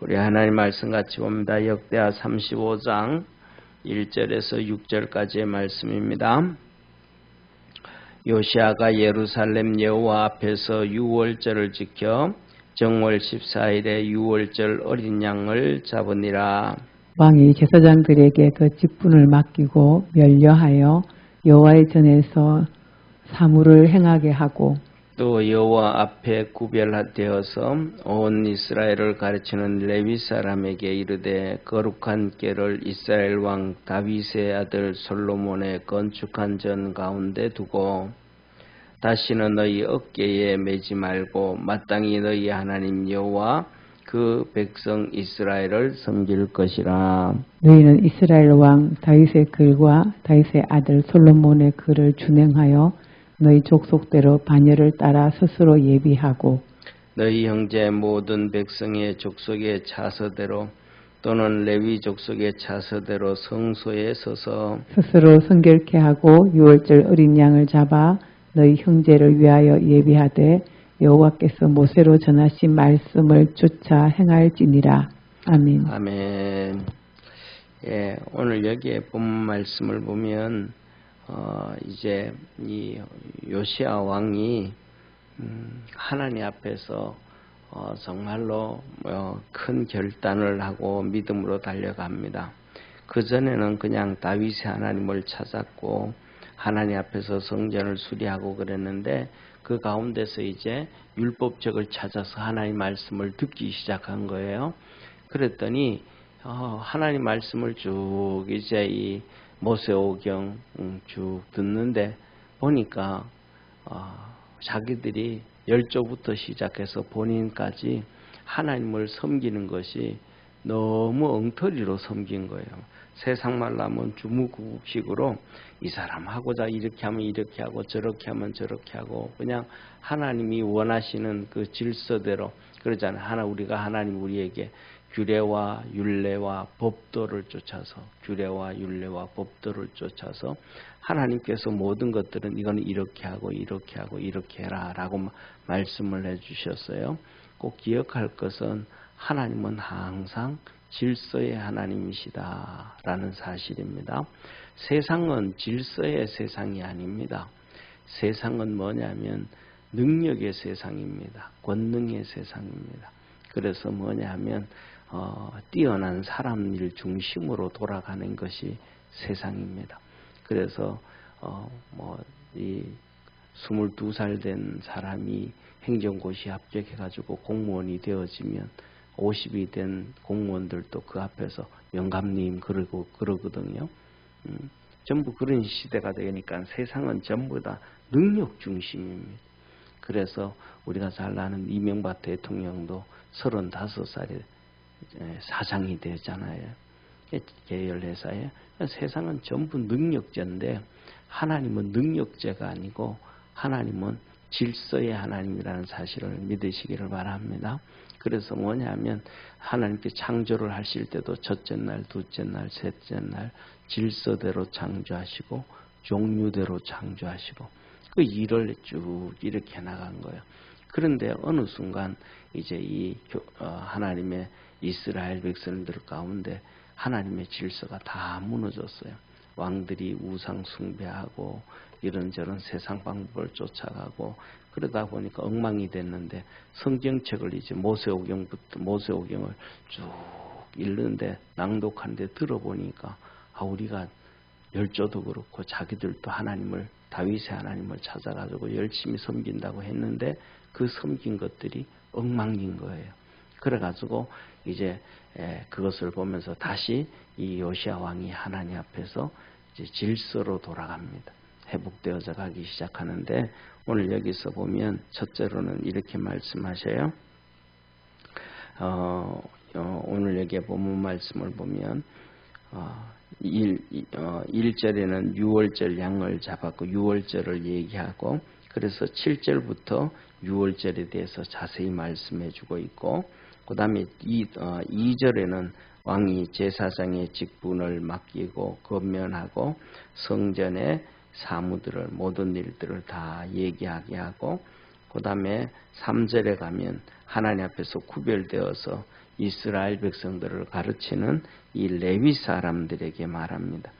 우리 하나님 말씀 같이 봅니다. 역대하 35장 1절에서 6절까지의 말씀입니다. 요시아가 예루살렘 여호와 앞에서 6월절을 지켜 정월 14일에 6월절 어린 양을 잡으니라. 왕이 제사장들에게 그 직분을 맡기고 멸려하여 여호와의 전에서 사물을 행하게 하고 또 여호와 앞에 구별되어서 온 이스라엘을 가르치는 레위 사람에게 이르되 거룩한 궤를 이스라엘 왕 다윗의 아들 솔로몬의 건축한 전 가운데 두고 다시는 너희 어깨에 매지 말고 마땅히 너희 하나님 여호와 그 백성 이스라엘을 섬길 것이라. 너희는 이스라엘 왕 다윗의 글과 다윗의 아들 솔로몬의 글을 준행하여 너희 족속대로 반열을 따라 스스로 예비하고 너희 형제 모든 백성의 족속의 차서대로 또는 레위 족속의 차서대로 성소에 서서 스스로 성결케 하고 유월절 어린 양을 잡아 너희 형제를 위하여 예비하되 여호와께서 모세로 전하신 말씀을 쫓아 행할지니라. 아멘. 아멘. 예, 오늘 여기에 본 말씀을 보면 어, 이제 이 요시아 왕이 음, 하나님 앞에서 어, 정말로 어, 큰 결단을 하고 믿음으로 달려갑니다. 그 전에는 그냥 다윗의 하나님을 찾았고 하나님 앞에서 성전을 수리하고 그랬는데 그 가운데서 이제 율법적을 찾아서 하나님 말씀을 듣기 시작한 거예요. 그랬더니 어, 하나님 말씀을 쭉 이제 이 모세오경 음, 쭉 듣는데 보니까 어, 자기들이 열조부터 시작해서 본인까지 하나님을 섬기는 것이 너무 엉터리로 섬긴 거예요. 세상 말라면 주무국식으로 이 사람 하고자 이렇게 하면 이렇게 하고 저렇게 하면 저렇게 하고 그냥 하나님이 원하시는 그 질서대로 그러잖아요. 하나 우리가 하나님 우리에게 규례와 율례와 법도를 쫓아서 규례와 율례와 법도를 쫓아서 하나님께서 모든 것들은 이거는 이렇게 하고 이렇게 하고 이렇게 해라라고 말씀을 해주셨어요. 꼭 기억할 것은 하나님은 항상 질서의 하나님이시다라는 사실입니다. 세상은 질서의 세상이 아닙니다. 세상은 뭐냐면 능력의 세상입니다. 권능의 세상입니다. 그래서 뭐냐면 어, 뛰어난 사람 일 중심으로 돌아가는 것이 세상입니다. 그래서 어, 뭐이 22살 된 사람이 행정고시 합격해가지고 공무원이 되어지면 50이 된 공무원들도 그 앞에서 영감님 그러고 그러거든요. 음, 전부 그런 시대가 되니까 세상은 전부 다 능력 중심입니다. 그래서 우리가 잘 아는 이명박 대통령도 35살에 사장이 되잖아요. 계열회사에. 세상은 전부 능력자인데 하나님은 능력자가 아니고 하나님은 질서의 하나님이라는 사실을 믿으시기를 바랍니다. 그래서 뭐냐면 하나님께 창조를 하실 때도 첫째 날, 둘째 날, 셋째 날 질서대로 창조하시고 종류대로 창조하시고 그 일을 쭉 이렇게 나간 거예요. 그런데 어느 순간 이제 이 어, 하나님의 이스라엘 백성들 가운데 하나님의 질서가 다 무너졌어요. 왕들이 우상 숭배하고 이런저런 세상 방법을 쫓아가고 그러다 보니까 엉망이 됐는데 성경책을 이제 모세오경부터 모세오경을 쭉 읽는데 낭독하는데 들어보니까 아 우리가 열조도 그렇고 자기들도 하나님을 다윗의 하나님을 찾아가지고 열심히 섬긴다고 했는데 그 섬긴 것들이 엉망인 거예요. 그래가지고 이제 그것을 보면서 다시 이 요시아 왕이 하나님 앞에서 질서로 돌아갑니다. 회복되어져 가기 시작하는데 오늘 여기서 보면 첫째로는 이렇게 말씀하셔요. 어, 어, 오늘 여기 본문 말씀을 보면 어, 1, 어, 1절에는 6월절 양을 잡았고 6월절을 얘기하고 그래서 7절부터 6월절에 대해서 자세히 말씀해 주고 있고 그 다음에 2, 어, 2절에는 왕이 제사장의 직분을 맡기고 건면하고 성전의 사무들을 모든 일들을 다 얘기하게 하고 그 다음에 3절에 가면 하나님 앞에서 구별되어서 이스라엘 백성들을 가르치는 이 레위 사람들에게 말합니다.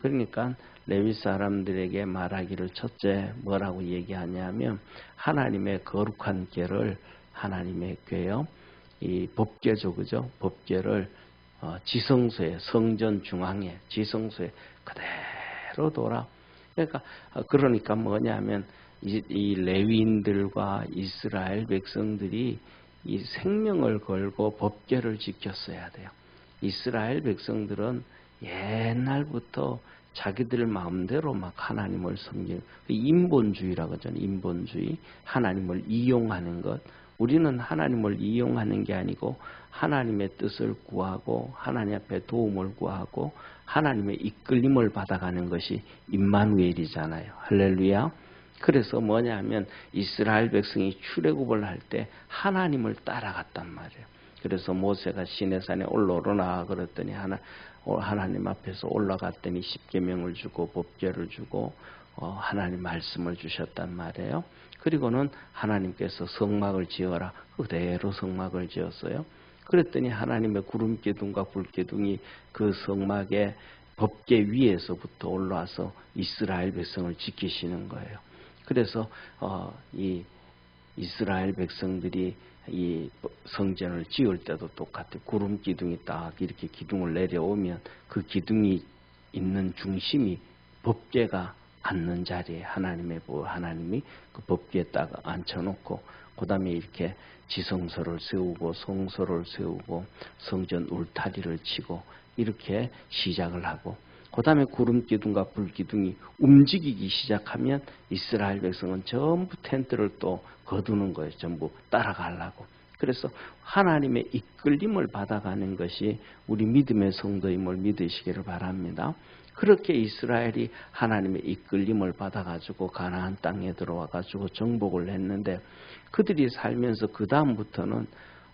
그러니까 레위 사람들에게 말하기를 첫째 뭐라고 얘기하냐면 하나님의 거룩한 궤를 하나님의 궤요. 이 법궤죠, 그죠? 법궤를 어, 지성소에 성전 중앙에 지성소에 그대로 돌아. 그러니까 어, 그러니까 뭐냐면 이, 이 레위인들과 이스라엘 백성들이 이 생명을 걸고 법궤를 지켰어야 돼요. 이스라엘 백성들은 옛날부터 자기들 마음대로 막 하나님을 섬기는 그 인본주의라고 하죠. 인본주의. 하나님을 이용하는 것. 우리는 하나님을 이용하는 게 아니고 하나님의 뜻을 구하고 하나님 앞에 도움을 구하고 하나님의 이끌림을 받아가는 것이 임마누엘이잖아요. 할렐루야. 그래서 뭐냐면 이스라엘 백성이 출애굽을 할 때 하나님을 따라갔단 말이에요. 그래서 모세가 시내산에 올라오라 그랬더니 하나 하나님 앞에서 올라갔더니 십계명을 주고 법궤를 주고 어, 하나님 말씀을 주셨단 말이에요. 그리고는 하나님께서 성막을 지어라 그대로 성막을 지었어요. 그랬더니 하나님의 구름 기둥과 불 기둥이 그 성막의 법계 위에서부터 올라와서 이스라엘 백성을 지키시는 거예요. 그래서 어, 이 이스라엘 백성들이 이 성전을 지을 때도 똑같아요. 구름 기둥이 딱 이렇게 기둥을 내려오면 그 기둥이 있는 중심이 법계가 앉는 자리에 하나님의 하나님이 그 법계에 딱 앉혀놓고 그 다음에 이렇게 지성소를 세우고 성소를 세우고 성전 울타리를 치고 이렇게 시작을 하고 그 다음에 구름 기둥과 불 기둥이 움직이기 시작하면 이스라엘 백성은 전부 텐트를 또 거두는 거예요. 전부 따라가려고. 그래서 하나님의 이끌림을 받아가는 것이 우리 믿음의 성도임을 믿으시기를 바랍니다. 그렇게 이스라엘이 하나님의 이끌림을 받아가지고 가나안 땅에 들어와가지고 정복을 했는데 그들이 살면서 그 다음부터는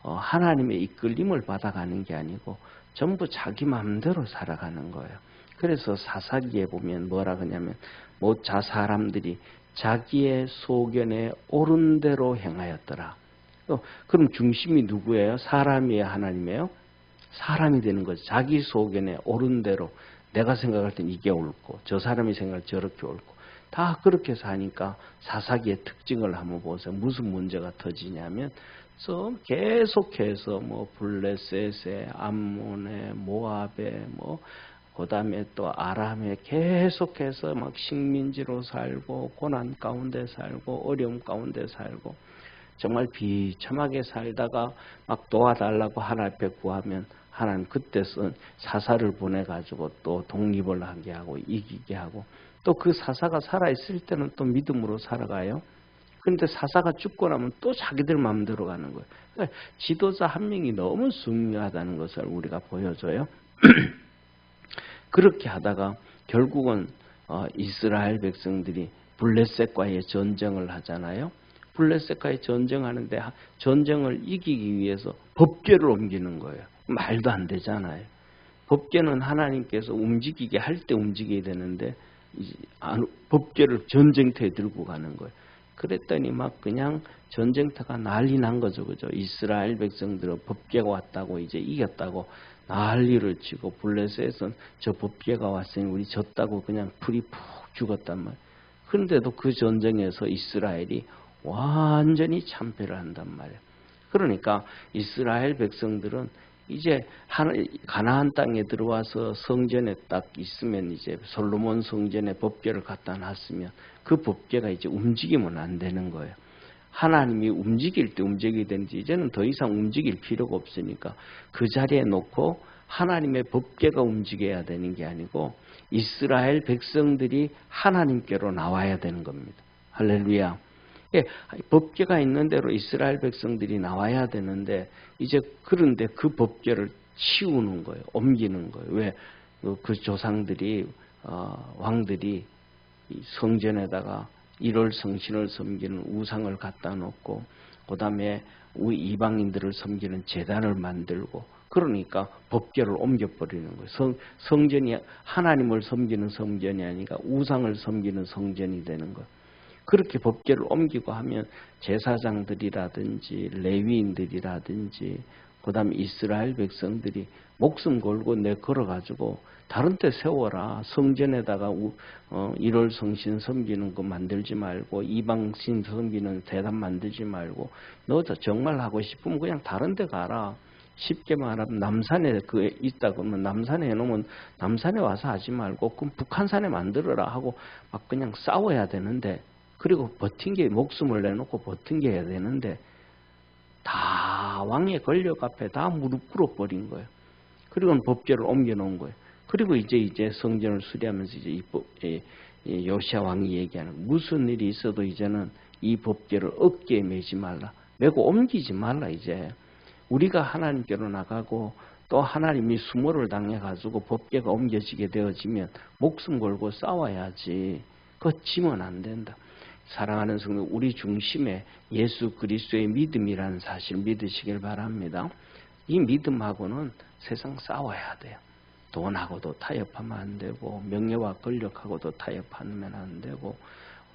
어, 하나님의 이끌림을 받아가는 게 아니고 전부 자기 마음대로 살아가는 거예요. 그래서 사사기에 보면 뭐라 그러냐면 모자 사람들이 자기의 소견에 옳은 대로 행하였더라. 어, 그럼 중심이 누구예요? 사람이에요? 하나님이에요? 사람이 되는 거죠. 자기 소견에 옳은 대로 내가 생각할 땐 이게 옳고 저 사람이 생각할 저렇게 옳고 다 그렇게 사니까 사사기의 특징을 한번 보세요. 무슨 문제가 터지냐면 좀 계속해서 뭐 블레셋에 암몬에 모압에 뭐 그다음에 또 아람에 계속해서 막 식민지로 살고 고난 가운데 살고 어려움 가운데 살고 정말 비참하게 살다가 막 도와달라고 하나님 앞에 구하면 하나님 그때 쓴 사사를 보내가지고 또 독립을 하게 하고 이기게 하고 또 그 사사가 살아있을 때는 또 믿음으로 살아가요. 그런데 사사가 죽고 나면 또 자기들 마음대로 가는 거예요. 그러니까 지도자 한 명이 너무 중요하다는 것을 우리가 보여줘요. 그렇게 하다가 결국은 어, 이스라엘 백성들이 블레셋과의 전쟁을 하잖아요. 블레셋과의 전쟁하는데 전쟁을 이기기 위해서 법궤를 옮기는 거예요. 말도 안 되잖아요. 법궤는 하나님께서 움직이게 할 때 움직여야 되는데 법궤를 전쟁터에 들고 가는 거예요. 그랬더니 막 그냥 전쟁터가 난리 난 거죠. 그죠? 이스라엘 백성들은 법궤가 왔다고 이제 이겼다고 난리를 치고 블레셋은 저 법궤가 왔으니 우리 졌다고 그냥 풀이 푹 죽었단 말이에요. 그런데도 그 전쟁에서 이스라엘이 완전히 참패를 한단 말이에요. 그러니까 이스라엘 백성들은 이제 가나안 땅에 들어와서 성전에 딱 있으면 이제 솔로몬 성전에 법궤를 갖다 놨으면 그 법궤가 이제 움직이면 안 되는 거예요. 하나님이 움직일 때 움직이게 되는지 이제는 더 이상 움직일 필요가 없으니까 그 자리에 놓고 하나님의 법궤가 움직여야 되는 게 아니고 이스라엘 백성들이 하나님께로 나와야 되는 겁니다. 할렐루야. 예, 법궤가 있는 대로 이스라엘 백성들이 나와야 되는데 이제 그런데 그 법궤를 치우는 거예요. 옮기는 거예요. 왜? 그 조상들이 어, 왕들이 성전에다가 일월 성신을 섬기는 우상을 갖다 놓고 그 다음에 이방인들을 섬기는 재단을 만들고 그러니까 법궤를 옮겨버리는 거예요. 성, 성전이 하나님을 섬기는 성전이 아니라 우상을 섬기는 성전이 되는 거예요. 그렇게 법계를 옮기고 하면 제사장들이라든지 레위인들이라든지 그다음에 이스라엘 백성들이 목숨 걸고 내 걸어가지고 다른 데 세워라. 성전에다가 우, 어, 1월 성신 섬기는 거 만들지 말고 이방 신 섬기는 대담 만들지 말고 너 정말 하고 싶으면 그냥 다른 데 가라. 쉽게 말하면 남산에 그 있다 그러면 남산에 해놓으면 남산에 와서 하지 말고 그럼 북한산에 만들어라 하고 막 그냥 싸워야 되는데 그리고 버틴 게 목숨을 내놓고 버틴 게 해야 되는데 다 왕의 권력 앞에 다 무릎 꿇어 버린 거예요. 그리고는 법제를 옮겨 놓은 거예요. 그리고 이제 이제 성전을 수리하면서 이제 이 법, 이 요시아 왕이 얘기하는 무슨 일이 있어도 이제는 이 법제를 어깨에 매지 말라. 메고 옮기지 말라 이제. 우리가 하나님께로 나가고 또 하나님이 수모를 당해가지고 법계가 옮겨지게 되어지면 목숨 걸고 싸워야지. 그거 지면 안 된다. 사랑하는 성도 우리 중심에 예수 그리스도의 믿음이라는 사실 믿으시길 바랍니다. 이 믿음하고는 세상 싸워야 돼요. 돈하고도 타협하면 안 되고 명예와 권력하고도 타협하면 안 되고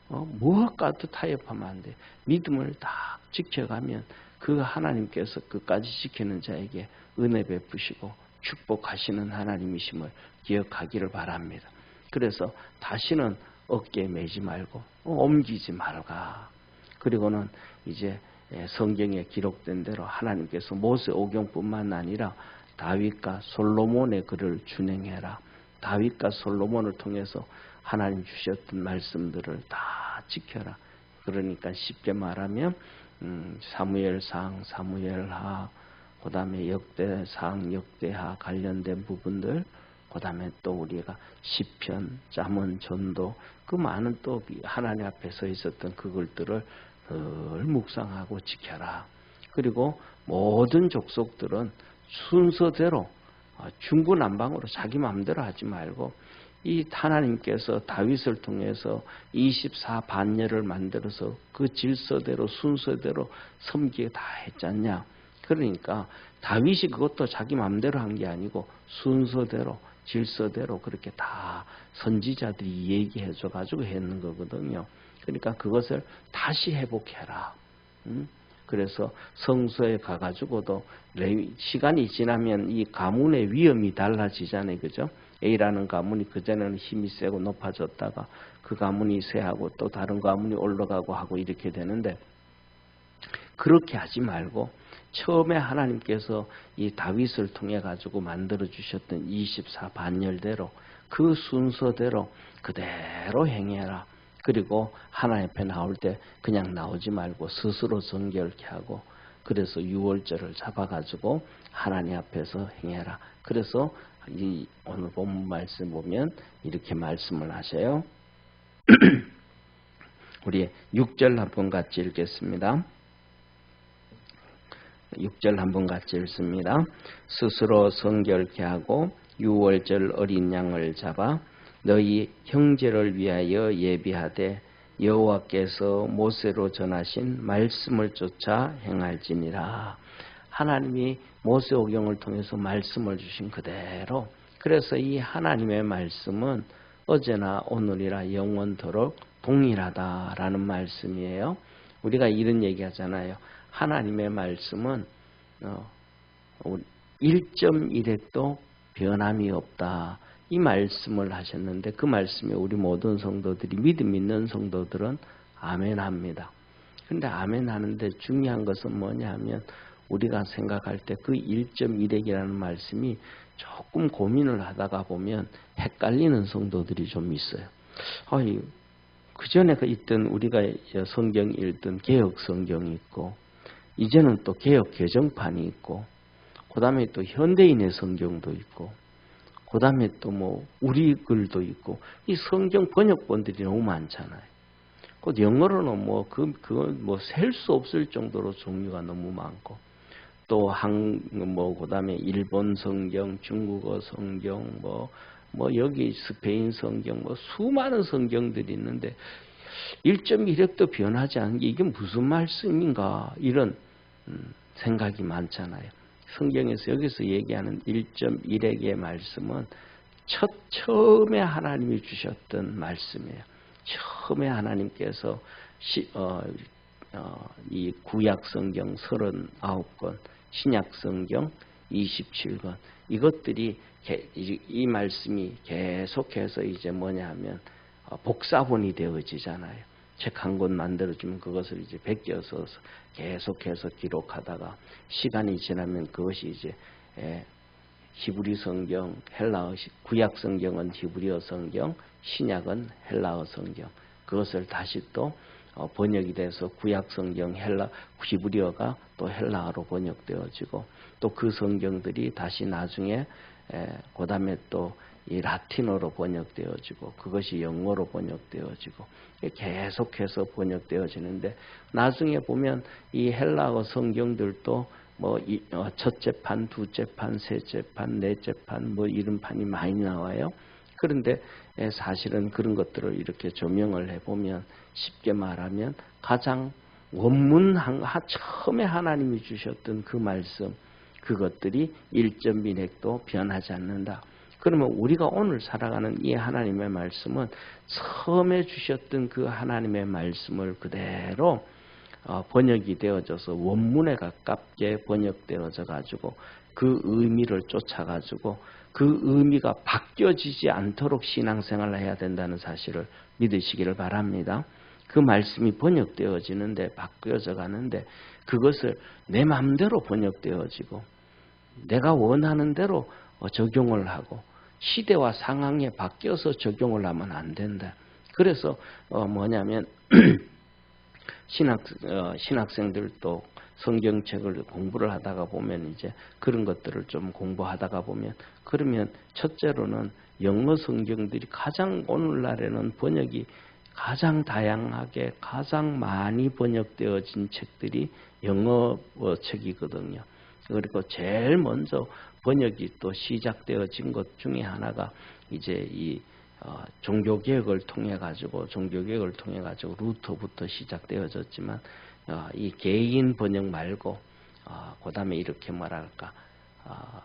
어, 무엇과도 타협하면 안 돼. 믿음을 다 지켜가면 그 하나님께서 끝까지 지키는 자에게 은혜 베푸시고 축복하시는 하나님이심을 기억하기를 바랍니다. 그래서 다시는 어깨에 매지 말고 어, 옮기지 말가. 그리고는 이제 성경에 기록된 대로 하나님께서 모세 오경뿐만 아니라 다윗과 솔로몬의 글을 준행해라. 다윗과 솔로몬을 통해서 하나님 주셨던 말씀들을 다 지켜라. 그러니까 쉽게 말하면 음, 사무엘상, 사무엘하, 그 다음에 역대상, 역대하 관련된 부분들, 그 다음에 또 우리가 시편, 잠언, 전도 그 많은 또 하나님 앞에 서 있었던 그것들을 늘 묵상하고 지켜라. 그리고 모든 족속들은 순서대로 어, 중구난방으로 자기 마음대로 하지 말고 이 하나님께서 다윗을 통해서 24 반열을 만들어서 그 질서대로 순서대로 섬기게 다 했잖냐. 그러니까 다윗이 그것도 자기 마음대로 한 게 아니고 순서대로 질서대로 그렇게 다 선지자들이 얘기해 줘 가지고 했는 거거든요. 그러니까 그것을 다시 회복해라. 음? 그래서 성소에 가가지고도 시간이 지나면 이 가문의 위험이 달라지잖아요. 그죠? A라는 가문이 그전에는 힘이 세고 높아졌다가 그 가문이 쇠하고 또 다른 가문이 올라가고 하고 이렇게 되는데 그렇게 하지 말고 처음에 하나님께서 이 다윗을 통해 가지고 만들어 주셨던 24 반열대로 그 순서대로 그대로 행해라. 그리고 하나님 앞에 나올 때 그냥 나오지 말고 스스로 정결케 하고 그래서 유월절을 잡아가지고 하나님 앞에서 행해라. 그래서 이 오늘 본문 말씀 보면 이렇게 말씀을 하셔요. 우리 6절 한 번 같이 읽겠습니다. 6절 한번 같이 읽습니다. 스스로 성결케 하고 유월절 어린 양을 잡아 너희 형제를 위하여 예비하되 여호와께서 모세로 전하신 말씀을 쫓아 행할지니라. 하나님이 모세오경을 통해서 말씀을 주신 그대로 그래서 이 하나님의 말씀은 어제나 오늘이라 영원토록 동일하다라는 말씀이에요. 우리가 이런 얘기 하잖아요. 하나님의 말씀은 1.1획도 어, 변함이 없다. 이 말씀을 하셨는데 그 말씀에 우리 모든 성도들이 믿음 있는 성도들은 아멘 합니다. 근데 아멘 하는데 중요한 것은 뭐냐 하면 우리가 생각할 때 그 1.1핵이라는 말씀이 조금 고민을 하다가 보면 헷갈리는 성도들이 좀 있어요. 아이, 그 전에 그 있던 우리가 성경 읽던 개혁 성경이 있고, 이제는 또 개혁 개정판이 있고, 그 다음에 또 현대인의 성경도 있고, 그 다음에 또 뭐 우리 글도 있고 이 성경 번역본들이 너무 많잖아요. 그 영어로는 뭐 그 그건 뭐 셀 수 없을 정도로 종류가 너무 많고 또 한 뭐 그다음에 일본 성경, 중국어 성경 뭐뭐 뭐 여기 스페인 성경 뭐 수많은 성경들이 있는데 1.1획도 변하지 않은 게 이게 무슨 말씀인가 이런 음, 생각이 많잖아요. 성경에서 여기서 얘기하는 1.1액의 말씀은 첫 처음에 하나님이 주셨던 말씀이에요. 처음에 하나님께서 시, 어, 어, 이 구약 성경 39권 신약 성경 27권 이것들이 게, 이, 이, 말씀이 계속해서 이제 뭐냐 하면 어, 복사본이 되어지잖아요. 책 한 권 만들어주면 그것을 이제 베껴서 계속해서 기록하다가 시간이 지나면 그것이 이제 에, 히브리 성경, 헬라어 구약 성경은 히브리어 성경, 신약은 헬라어 성경. 그것을 다시 또 어, 번역이 돼서 구약 성경 헬라 히브리어가 또 헬라어로 번역되어지고 또 그 성경들이 다시 나중에 그다음에 또 이 라틴어로 번역되어지고 그것이 영어로 번역되어지고 계속해서 번역되어지는데 나중에 보면 이 헬라어 성경들도 뭐 어, 첫째 판, 두째 판, 셋째 판, 넷째 판, 뭐 이런 판이 많이 나와요. 그런데 사실은 그런 것들을 이렇게 조명을 해보면 쉽게 말하면 가장 원문 한, 처음에 하나님이 주셨던 그 말씀 그것들이 일점 민핵도 변하지 않는다. 그러면 우리가 오늘 살아가는 이 하나님의 말씀은 처음에 주셨던 그 하나님의 말씀을 그대로 어, 번역이 되어져서 원문에 가깝게 번역되어져 가지고 그 의미를 쫓아 가지고 그 의미가 바뀌어지지 않도록 신앙생활을 해야 된다는 사실을 믿으시기를 바랍니다. 그 말씀이 번역되어지는데 바뀌어져 가는데 그것을 내 마음대로 번역되어지고 내가 원하는 대로 어, 적용을 하고 시대와 상황에 바뀌어서 적용을 하면 안 된다. 그래서 어 뭐냐면 신학 어 신학생들도 성경책을 공부를 하다가 보면 이제 그런 것들을 좀 공부하다가 보면 그러면 첫째로는 영어 성경들이 가장 오늘날에는 번역이 가장 다양하게 가장 많이 번역되어진 책들이 영어 책이거든요. 그리고 제일 먼저 번역이 또 시작되어진 것 중에 하나가 이제 이 어, 종교개혁을 통해 가지고 종교개혁을 통해 가지고 루터부터 시작되어졌지만 어, 이 개인 번역 말고 어, 그 다음에 이렇게 말할까 어,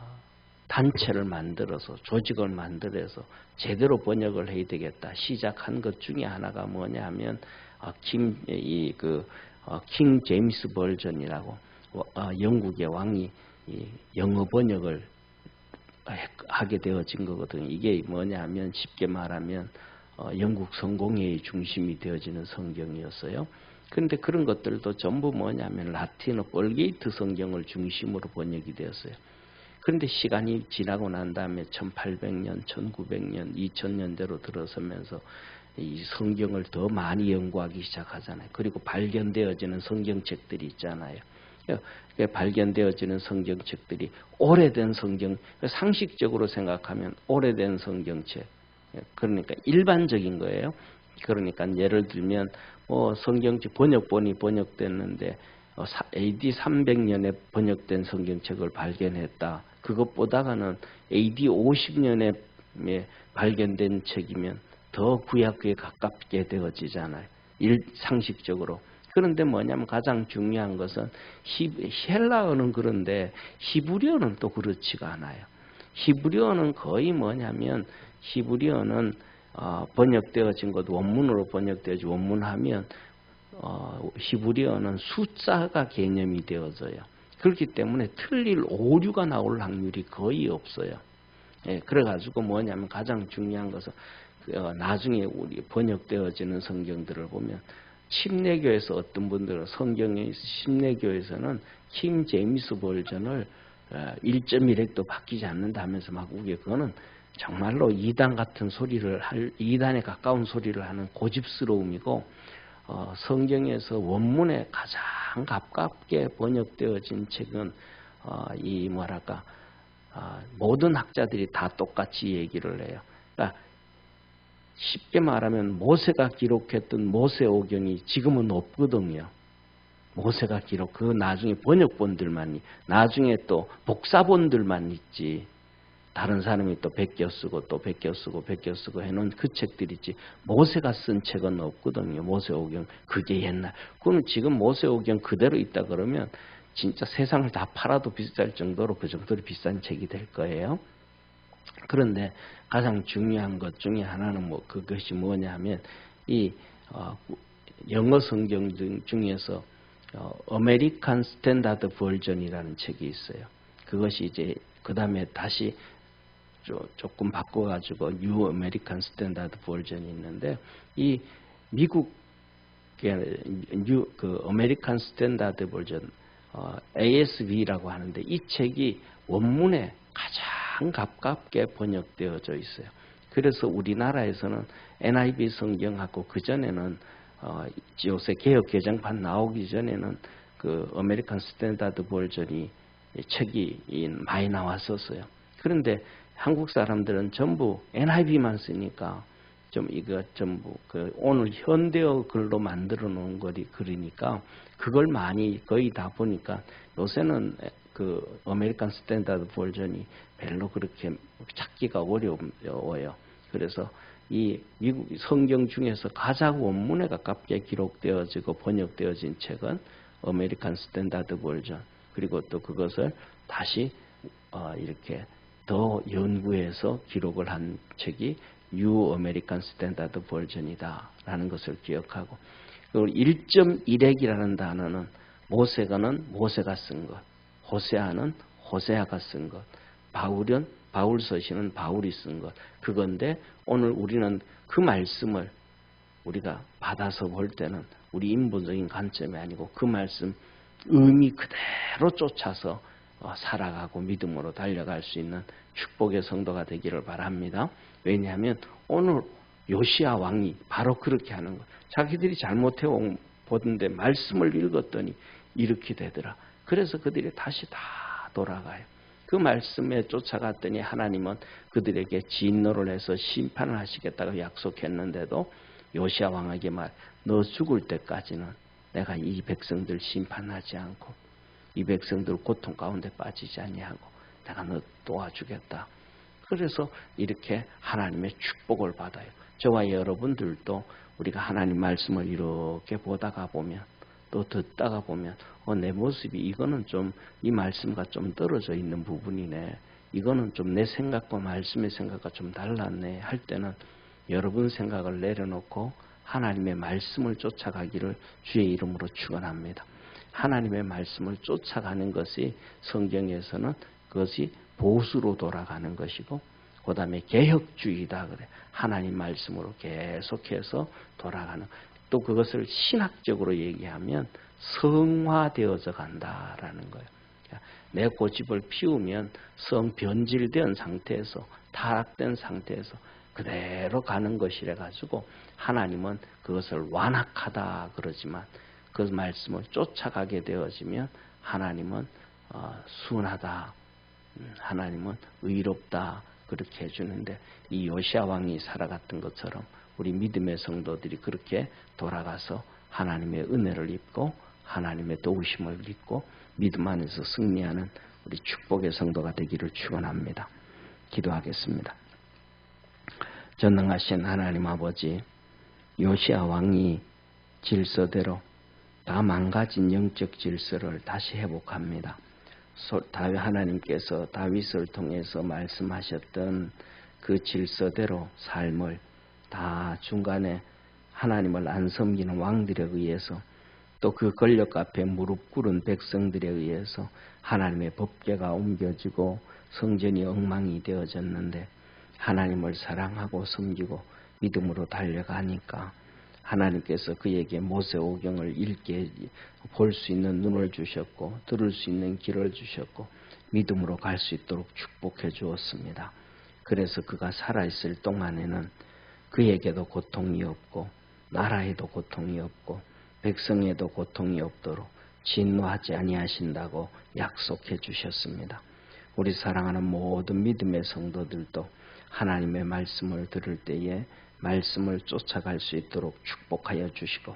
단체를 만들어서 조직을 만들어서 제대로 번역을 해야 되겠다 시작한 것 중에 하나가 뭐냐 하면 어, 김이그킹 어, 제임스 버전이라고 어, 영국의 왕이 영어 번역을 하게 되어진 거거든요. 이게 뭐냐면 쉽게 말하면 어, 영국 성공회의 중심이 되어지는 성경이었어요. 그런데 그런 것들도 전부 뭐냐면 라틴어 볼게이트 성경을 중심으로 번역이 되었어요. 그런데 시간이 지나고 난 다음에 1800년, 1900년, 2000년대로 들어서면서 이 성경을 더 많이 연구하기 시작하잖아요. 그리고 발견되어지는 성경책들이 있잖아요. 발견되어지는 성경책들이 오래된 성경, 상식적으로 생각하면 오래된 성경책. 그러니까 일반적인 거예요. 그러니까 예를 들면 뭐 성경책 번역본이 번역됐는데 AD 어, 300년에 번역된 성경책을 발견했다. 그것보다는 AD 50년에 발견된 책이면 더 구약에 가깝게 되어지잖아요. 일, 상식적으로. 그런데 뭐냐면 가장 중요한 것은 히, 헬라어는 그런데 히브리어는 또 그렇지가 않아요. 히브리어는 거의 뭐냐면 히브리어는 어, 번역되어진 것 원문으로 번역되어지 원문하면 어, 히브리어는 숫자가 개념이 되어져요. 그렇기 때문에 틀릴 오류가 나올 확률이 거의 없어요. 예, 그래가지고 뭐냐면 가장 중요한 것은 어, 나중에 우리 번역되어지는 성경들을 보면 침례교에서 어떤 분들은 성경의 침례교에서는 킹 제임스 버전을 1.1핵도 어, 바뀌지 않는다 하면서 막 우게 그거는 정말로 이단 같은 소리를 할 이단에 가까운 소리를 하는 고집스러움이고 어, 성경에서 원문에 가장 가깝게 번역되어진 책은 어, 이 뭐랄까 어, 모든 학자들이 다 똑같이 얘기를 해요. 그러니까 쉽게 말하면 모세가 기록했던 모세오경이 지금은 없거든요. 모세가 기록 그 나중에 번역본들만 나중에 또 복사본들만 있지. 다른 사람이 또 베껴 쓰고 또 베껴 쓰고 베껴 쓰고 해놓은 그 책들이 있지. 모세가 쓴 책은 없거든요. 모세오경 그게 옛날. 그러면 지금 모세오경 그대로 있다 그러면 진짜 세상을 다 팔아도 비쌀 정도로 그 정도로 비싼 책이 될 거예요. 그런데 가장 중요한 것 중에 하나는 뭐 그것이 뭐냐면 이 어, 영어 성경 중에서 어, 아메리칸 스탠다드 버전이라는 책이 있어요. 그것이 이제 그 다음에 다시 조, 조금 바꿔가지고 뉴 아메리칸 스탠다드 버전이 있는데 이 미국 뉴그 아메리칸 스탠다드 버전 어, ASV라고 하는데 이 책이 원문에 가장 가깝게 번역되어져 있어요. 그래서 우리나라에서는 NIV 성경하고 그 전에는 어, 요새 개혁 개정판 나오기 전에는 그 아메리칸 스탠다드 버전이 책이 많이 나왔었어요. 그런데 한국 사람들은 전부 NIV만 쓰니까 좀 이거 전부 그 오늘 현대어 글로 만들어 놓은 거리 그러니까 그걸 많이 거의 다 보니까 요새는 그 아메리칸 스탠다드 버전이 별로 그렇게 찾기가 어려워요. 그래서 이 미국 성경 중에서 가장 원문에 가깝게 기록되어지고 번역되어진 책은 아메리칸 스탠다드 버전 그리고 또 그것을 다시 어 이렇게 더 연구해서 기록을 한 책이 뉴 아메리칸 스탠다드 버전이다라는 것을 기억하고 1.1핵이라는 단어는 모세가는 모세가 쓴 것, 호세아는 호세아가 쓴 것, 바울은 바울 서신은 바울이 쓴 것. 그건데 오늘 우리는 그 말씀을 우리가 받아서 볼 때는 우리 인본적인 관점이 아니고 그 말씀 의미 그대로 쫓아서 어, 살아가고 믿음으로 달려갈 수 있는 축복의 성도가 되기를 바랍니다. 왜냐하면 오늘 요시아 왕이 바로 그렇게 하는 거. 자기들이 잘못해 보던데 말씀을 읽었더니 이렇게 되더라. 그래서 그들이 다시 다 돌아가요. 그 말씀에 쫓아갔더니 하나님은 그들에게 진노를 해서 심판을 하시겠다고 약속했는데도 요시아 왕에게 말, 너 죽을 때까지는 내가 이 백성들 심판하지 않고 이 백성들 고통 가운데 빠지지 아니하고 내가 너 도와주겠다. 그래서 이렇게 하나님의 축복을 받아요. 저와 여러분들도 우리가 하나님 말씀을 이렇게 보다가 보면 또 듣다가 보면 어, 내 모습이 이거는 좀 이 말씀과 좀 떨어져 있는 부분이네. 이거는 좀 내 생각과 말씀의 생각과 좀 달랐네 할 때는 여러분 생각을 내려놓고 하나님의 말씀을 쫓아가기를 주의 이름으로 축원합니다. 하나님의 말씀을 쫓아가는 것이 성경에서는 그것이 보수로 돌아가는 것이고 그 다음에 개혁주의다 그래 하나님 말씀으로 계속해서 돌아가는 또 그것을 신학적으로 얘기하면 성화되어져 간다라는 거예요. 내 고집을 피우면 성 변질된 상태에서 타락된 상태에서 그대로 가는 것이래 가지고 하나님은 그것을 완악하다 그러지만 그 말씀을 쫓아가게 되어지면 하나님은 어, 순하다. 음, 하나님은 의롭다. 그렇게 해주는데 이 요시아 왕이 살아갔던 것처럼 우리 믿음의 성도들이 그렇게 돌아가서 하나님의 은혜를 입고 하나님의 도우심을 입고 믿음 안에서 승리하는 우리 축복의 성도가 되기를 축원합니다. 기도하겠습니다. 전능하신 하나님 아버지 요시아 왕이 질서대로 다 망가진 영적 질서를 다시 회복합니다. 다윗 하나님께서 다윗을 통해서 말씀하셨던 그 질서대로 삶을 다 중간에 하나님을 안 섬기는 왕들에 의해서 또 그 권력 앞에 무릎 꿇은 백성들에 의해서 하나님의 법계가 옮겨지고 성전이 엉망이 되어졌는데 하나님을 사랑하고 섬기고 믿음으로 달려가니까 하나님께서 그에게 모세오경을 읽게 볼 수 있는 눈을 주셨고 들을 수 있는 길을 주셨고 믿음으로 갈 수 있도록 축복해 주었습니다. 그래서 그가 살아있을 동안에는 그에게도 고통이 없고 나라에도 고통이 없고 백성에도 고통이 없도록 진노하지 아니하신다고 약속해 주셨습니다. 우리 사랑하는 모든 믿음의 성도들도 하나님의 말씀을 들을 때에 말씀을 쫓아갈 수 있도록 축복하여 주시고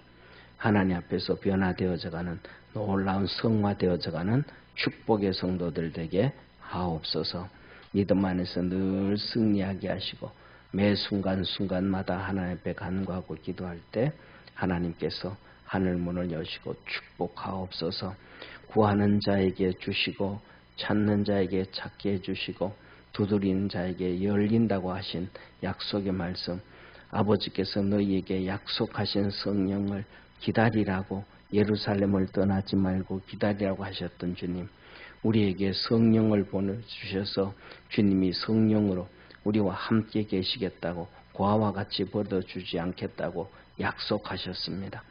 하나님 앞에서 변화되어져가는 놀라운 성화되어져가는 축복의 성도들 되게 하옵소서 믿음 안에서 늘 승리하게 하시고 매 순간순간마다 하나님 앞에 간구하고 기도할 때 하나님께서 하늘 문을 여시고 축복하옵소서. 구하는 자에게 주시고 찾는 자에게 찾게 해주시고 두드리는 자에게 열린다고 하신 약속의 말씀 아버지께서 너희에게 약속하신 성령을 기다리라고 예루살렘을 떠나지 말고 기다리라고 하셨던 주님, 우리에게 성령을 보내주셔서 주님이 성령으로 우리와 함께 계시겠다고 고아와 같이 벗어주지 않겠다고 약속하셨습니다.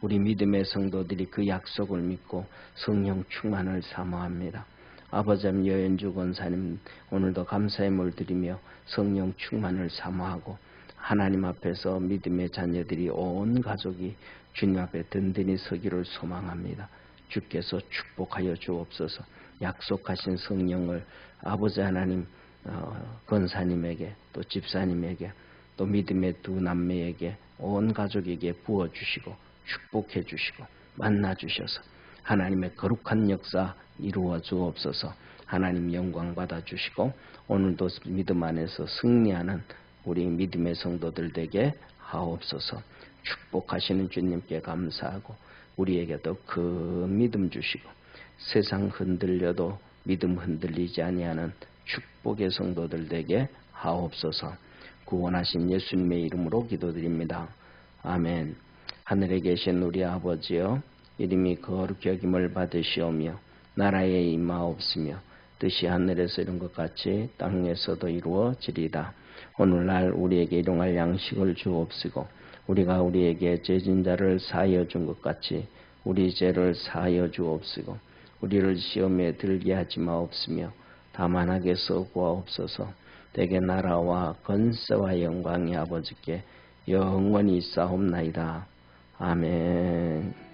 우리 믿음의 성도들이 그 약속을 믿고 성령 충만을 사모합니다. 아버지님 여연주 권사님 오늘도 감사의 물 드리며 성령 충만을 사모하고 하나님 앞에서 믿음의 자녀들이 온 가족이 주님 앞에 든든히 서기를 소망합니다. 주께서 축복하여 주옵소서 약속하신 성령을 아버지 하나님 어, 권사님에게 또 집사님에게 또 믿음의 두 남매에게 온 가족에게 부어주시고 축복해 주시고 만나 주셔서 하나님의 거룩한 역사 이루어 주옵소서. 하나님 영광 받아 주시고 오늘도 믿음 안에서 승리하는 우리 믿음의 성도들 되게 하옵소서. 축복하시는 주님께 감사하고 우리에게도 그 믿음 주시고 세상 흔들려도 믿음 흔들리지 아니하는 축복의 성도들 되게 하옵소서 구원하신 예수님의 이름으로 기도드립니다. 아멘 하늘에 계신 우리 아버지여 이름이 거룩히 여김을 받으시오며 나라에 임하옵으며 뜻이 하늘에서 이룬 것 같이 땅에서도 이루어지리다. 오늘날 우리에게 일용할 양식을 주옵시고 우리가 우리에게 죄진 자를 사하여 준 것 같이 우리 죄를 사하여 주옵시고 우리를 시험에 들게 하지 마옵으며 다만 하게서 구하옵소서 대개 나라와 건세와 영광이 아버지께 영원히 싸움나이다. 아멘